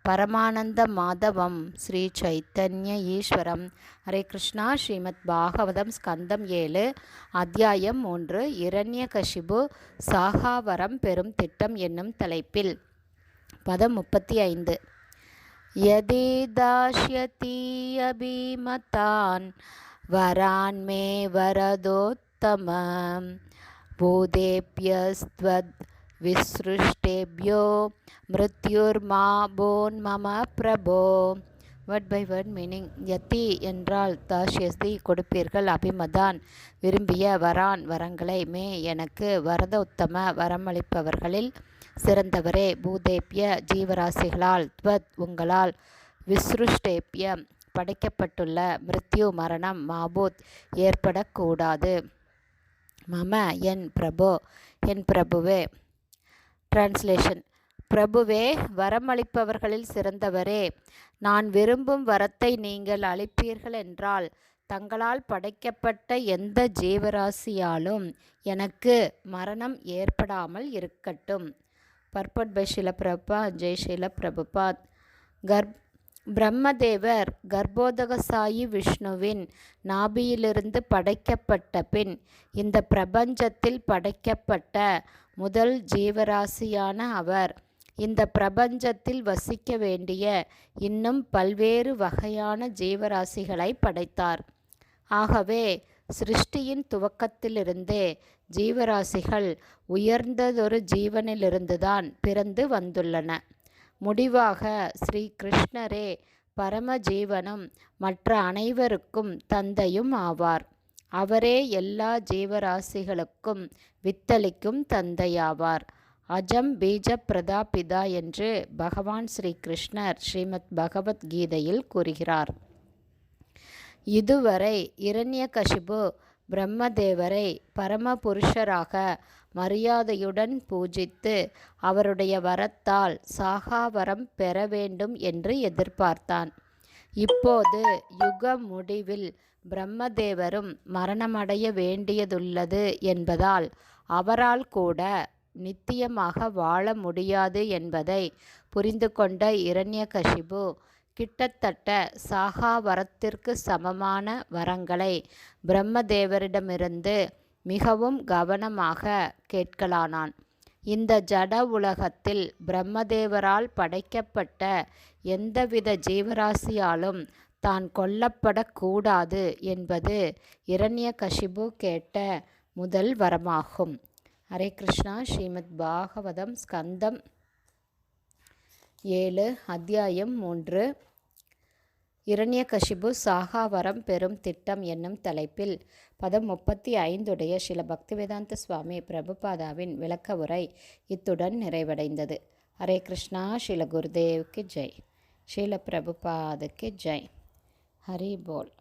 श्रीगुरुं दीनतारिणं परमानन्दमाधवं श्रीचैतन्य ஈஸ்வரம் ஹரே கிருஷ்ணா ஸ்ரீமத் பாகவதம் ஸ்கந்தம் ஏழு அத்தியாயம் மூன்று இரண்ய கஷிபு சாகாவரம் பெரும் திட்டம் என்னும் தலைப்பில் பதம் முப்பத்தி ஐந்து யதி தாஷ்யதி அபிமதான் வரான் மே வரதோத்தமம் பூதேபியஸ்த்வத் விஸ்ருஷ்டேபியோ மிருத்யுர்மா போன் மம பிரபோ வேர்ட் பை வேர்ட் மீனிங் யத்தி என்றால் தாஷ்யஸ்தி கொடுப்பீர்கள் அபிமதான் விரும்பிய வரான் வரங்களை மே எனக்கு வரத உத்தம வரமளிப்பவர்களில் சிறந்தவரே பூதேப்ய ஜீவராசிகளால் துவத் உங்களால் விஸ்ருஷ்டேப்பிய படைக்கப்பட்டுள்ள மிருத்யு மரணம் மாபூத் ஏற்படக்கூடாது. மம என் பிரபு என் பிரபுவே டிரான்ஸ்லேஷன் பிரபுவே வரமளிப்பவர்களில் சிறந்தவரே நான் விரும்பும் வரத்தை நீங்கள் அளிப்பீர்கள் என்றால் தங்களால் படைக்கப்பட்ட எந்த ஜீவராசியாலும் எனக்கு மரணம் ஏற்படாமல் இருக்கட்டும். பர்பட் பை ஷில பிரபா ஜெய் ஷில பிரபுபாத் கர்ப் பிரம்மதேவர் கர்ப்போதகசாயி விஷ்ணுவின் நாபியிலிருந்து படைக்கப்பட்ட பின் இந்த பிரபஞ்சத்தில் படைக்கப்பட்ட முதல் ஜீவராசியான அவர் இந்த பிரபஞ்சத்தில் வசிக்க வேண்டிய இன்னும் பல்வேறு வகையான ஜீவராசிகளை படைத்தார். ஆகவே சிருஷ்டியின் துவக்கத்திலிருந்தே ஜீவராசிகள் உயர்ந்ததொரு ஜீவனிலிருந்துதான் பிறந்து வந்துள்ளன. முடிவாக ஸ்ரீ கிருஷ்ணரே பரமஜீவனும் மற்ற அனைவருக்கும் தந்தையும் ஆவார். அவரே எல்லா ஜீவராசிகளுக்கும் வித்தளிக்கும் தந்தையாவார். அஜம் பீஜ பிரதாபிதா என்று பகவான் ஸ்ரீ கிருஷ்ணர் ஸ்ரீமத் பகவத்கீதையில் கூறுகிறார். இதுவரை இரண்யகசிபு பிரம்மதேவரை பரமபுருஷராக மரியாதையுடன் பூஜித்து அவருடைய வரத்தால் சாகாவரம் பெற வேண்டும் என்று எதிர்பார்த்தான். இப்போது யுக முடிவில் பிரம்மதேவரும் மரணமடைய வேண்டியதுள்ளது என்பதால் அவரால் கூட நித்தியமாக வாழ முடியாது என்பதை புரிந்து கொண்ட இரண்யகசிபு கிட்டத்தட்ட சாகாவரத்திற்கு சமமான வரங்களை பிரம்மதேவரிடமிருந்து மிகவும் கவனமாக கேட்கலானான். இந்த ஜட உலகத்தில் பிரம்மதேவரால் படைக்கப்பட்ட எந்தவித ஜீவராசியாலும் தான் கொல்லப்படக்கூடாது என்பது இரண்ய கஷிபு கேட்ட முதல் வரமாகும். ஹரே கிருஷ்ணா. ஸ்ரீமத் பாகவதம் ஸ்கந்தம் ஏழு அத்தியாயம் மூன்று. இரண்யகசிபு சாகாவரம் பெறும் திட்டம் என்னும் தலைப்பில் பதம் முப்பத்தி ஐந்துடைய சில பக்திவேதாந்த சுவாமி பிரபுபாதாவின் விளக்க உரை இத்துடன் நிறைவடைந்தது. ஹரே கிருஷ்ணா ஸ்ரீல குருதேவுக்கு ஜெய். ஸ்ரீல பிரபுபாதுக்கு ஜெய். ஹரி போல்.